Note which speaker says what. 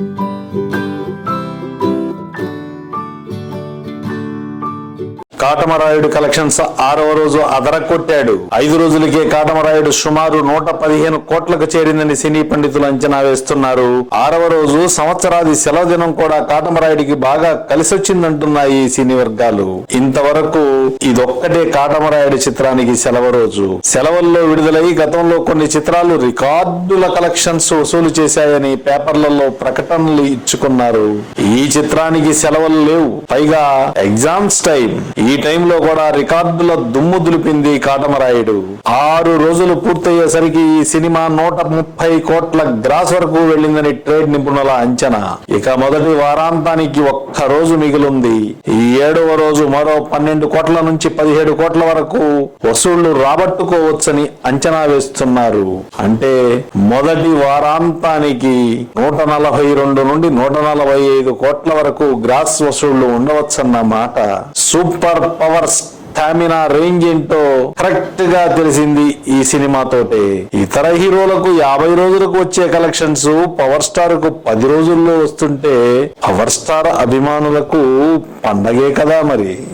Speaker 1: Thank you. Katamarayudu collections ఆరవ రోజు అదరకొట్టాడు ఐదు రోజులకే కాటమరాయుడు సుమారు నూట పదిహేను కోట్లకు చేరిందని సినీ పండితులు అంచనా వేస్తున్నారు. ఆరవ రోజు సంవత్సరాది సెలవు దినం కూడా కాటమరాయుడికి బాగా కలిసొచ్చిందంటున్నాయి ఈ సినీ వర్గాలు. ఇంతవరకు ఇదొక్కటే కాటమరాయుడు చిత్రానికి సెలవు రోజు. సెలవుల్లో విడుదలై గతంలో కొన్ని చిత్రాలు రికార్డుల కలెక్షన్స్ వసూలు చేశాయని పేపర్లలో ప్రకటనలు ఇచ్చుకున్నారు. ఈ చిత్రానికి సెలవులు లేవు. పైగా ఎగ్జామ్స్ టైం. ఈ ఈ టైంలో కూడా రికార్డుల దుమ్ము దులిపింది కాటమరాయుడు. ఆరు రోజులు పూర్తయ్యేసరికి ఈ సినిమా నూట ముప్పై కోట్ల గ్రాస్ వరకు వెళ్ళిందని ట్రేడ్ నిపుణుల అంచనా. ఇక మొదటి వారాంతానికి ఒక్క రోజు మిగిలింది. ఈ ఏడవ రోజు మరో పన్నెండు కోట్ల నుంచి పదిహేడు కోట్ల వరకు వసూళ్ళు రాబట్టుకోవచ్చని అంచనా వేస్తున్నారు. అంటే మొదటి వారాంతానికి నూట నలభై రెండు నుండి నూట నలభై ఐదు కోట్ల వరకు గ్రాస్ వసూళ్ళు ఉండవచ్చన్న మాట. సూపర్ పవర్ స్టామినా రేంజ్ ఏంటో కరెక్ట్గా తెలిసింది ఈ సినిమాతోటే ఇతర హీరోలకు యాభై రోజులకు వచ్చే కలెక్షన్స్ పవర్ స్టార్కు పది రోజుల్లో వస్తుంటే పవర్ స్టార్ అభిమానులకు పండగే కదా మరి.